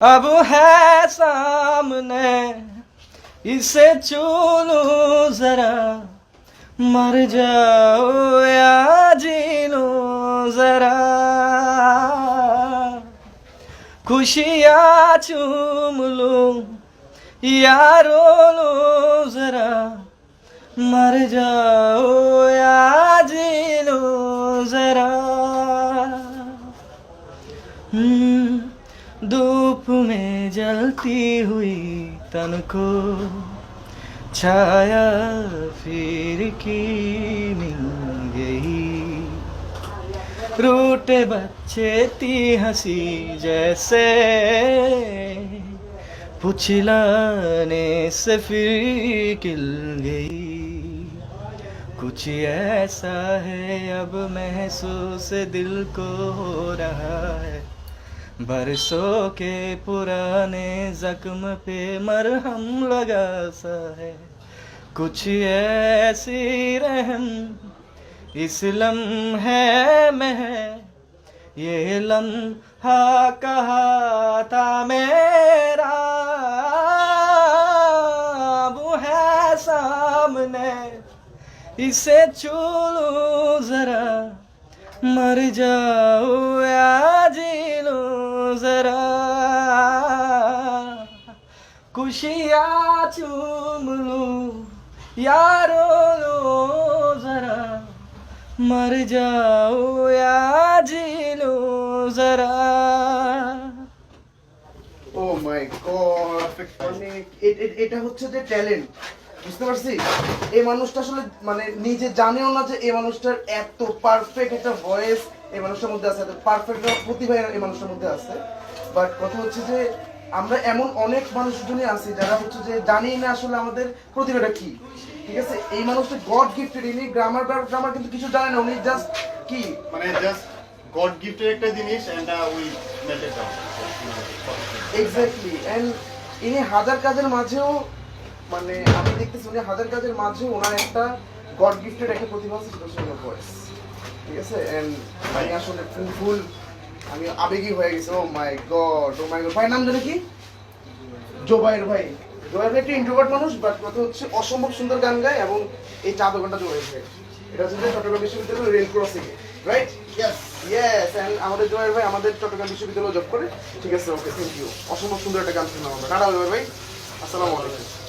अब है सामने इसे छू लूं जरा मर जाओ या जी लो जरा खुशियाँ चूम लूं या रो लो जरा मर जाओ या जी लो जरा हम्म, धूप में जलती हुई तन को छाया फिर की मिल गई। रूटे बच्चे ती हँसी जैसे पुछलाने से फिर खिल गई। कुछ ऐसा है अब महसूस दिल को हो रहा है। बरसों के पुराने जख्म पे मरहम लगा सा है। कुछ ऐसी रहम, इस लम्हे में है। ये लम्हा कहा था मेरा वो है सामने। इसे छू लूँ जरा, मर जाओ या जी लो जरा खुशियाँ चूम लूं यारो लो जरा मर जाओ या जी लो जरा ও মাই গড মানে এ- এ- এটা হচ্ছে যে ট্যালেন্ট বুঝতে পারছি এই মানুষটা আসলে মানে নিজে জানেও না যে এই মানুষটার এত পারফেক্ট একটা ভয়েস এই মানুষটার মধ্যে আছে পারফেক্ট প্রতিভা এই মানুষটার মধ্যে আছে। বাট কথা হচ্ছে যে আমরা এমন অনেক মানুষজনই আছি যারা হচ্ছে যে জানি না আসলে আমাদের প্রতিভাটা কি। ঠিক আছে? এই মানুষটা গড গিফটেড ইনি গ্রামার গ্রামার কিন্তু কিছু জানে না উনি জাস্ট কি? মানে জাস্ট গড গিফটের একটা জিনিস and we met it exactly and ইনি হাজার কাজের মাঝেও মানে আমি দেখতেছি উনি হাজার কাজের মাঝেও ওনার একটা গড গিফটেড একটা প্রতিভা আছে সেটা হচ্ছে ভয়েস ঠিক আছে? এন্ড আমি আসলে ফুল ফুল আমি আবেগী হয়ে গেছি। ও মাই গড ও মাই গড ভাই নাম জানে কি? জোবাইর ভাই। জোবাইর ভাই একটা ইন্ট্রোভার্ট মানুষ বাট কথা হচ্ছে অসম্ভব সুন্দর গান গায় এবং এই চা দোকানটা জোবাইর ভাই এটা হচ্ছে চট্টগ্রাম বিশ্ববিদ্যালয় rail crossing right yes yes and আমাদের জয়ের ভাই আমাদের চট্টগ্রাম বিশ্ববিদ্যালয়ে জব করে। ঠিক আছে ওকে থ্যাংক ইউ অসম্ভব সুন্দর একটা গান শুনলাম আমরা। টাটা জয়ের ভাই আসসালামু আলাইকুম।